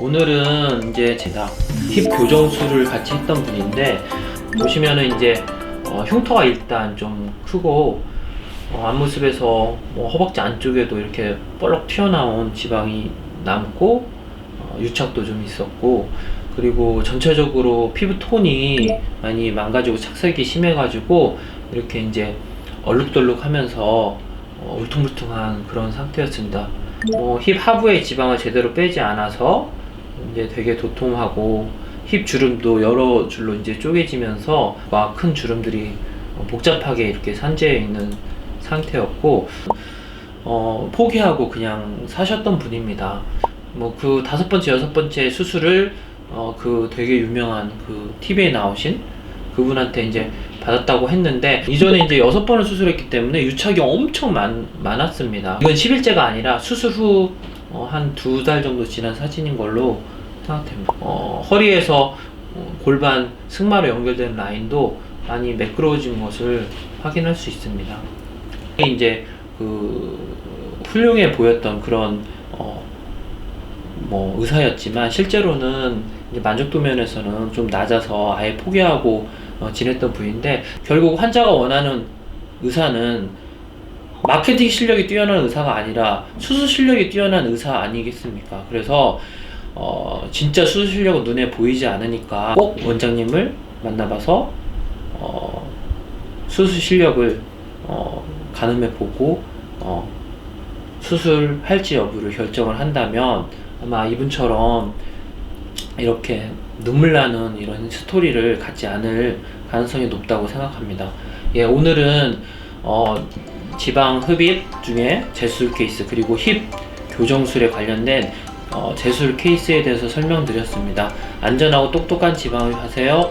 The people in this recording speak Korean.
오늘은 이제 제가 힙 교정술을 같이 했던 분인데 보시면은 이제 어, 흉터가 일단 좀 크고 어, 앞모습에서 뭐 허벅지 안쪽에도 이렇게 볼록 튀어나온 지방이 남고 어, 유착도 좀 있었고 그리고 전체적으로 피부 톤이 많이 망가지고 착색이 심해가지고 이렇게 이제 얼룩덜룩하면서 어, 울퉁불퉁한 그런 상태였습니다. 뭐힙 하부의 지방을 제대로 빼지 않아서 이제 되게 도톰하고 힙 주름도 여러 줄로 이제 쪼개지면서 막 큰 주름들이 어, 복잡하게 이렇게 산재해 있는 상태였고 어, 포기하고 그냥 사셨던 분입니다. 뭐 그 다섯 번째 여섯 번째 수술을 어, 그 되게 유명한 그 TV에 나오신 그분한테 이제 받았다고 했는데 이전에 이제 여섯 번을 수술했기 때문에 유착이 엄청 많, 많았습니다. 이건 10일째가 아니라 수술 후 어, 한두달 정도 지난 사진인 걸로 생각됩니다. 어, 허리에서 어, 골반 승마로 연결된 라인도 많이 매끄러워진 것을 확인할 수 있습니다. 이제 그 훌륭해 보였던 그런 어, 뭐 의사였지만 실제로는 만족도 면에서는 좀 낮아서 아예 포기하고 어, 지냈던 부인데 결국 환자가 원하는 의사는 마케팅 실력이 뛰어난 의사가 아니라 수술 실력이 뛰어난 의사 아니겠습니까? 그래서 어, 진짜 수술 실력은 눈에 보이지 않으니까 꼭 원장님을 만나봐서 어, 수술 실력을 어, 가늠해 보고 어, 수술할지 여부를 결정을 한다면 아마 이분처럼 이렇게 눈물 나는 이런 스토리를 갖지 않을 가능성이 높다고 생각합니다. 예, 오늘은 어, 지방 흡입 중에 제술 케이스 그리고 힙 교정술에 관련된 어, 제술 케이스에 대해서 설명드렸습니다. 안전하고 똑똑한 지방 흡입 하세요.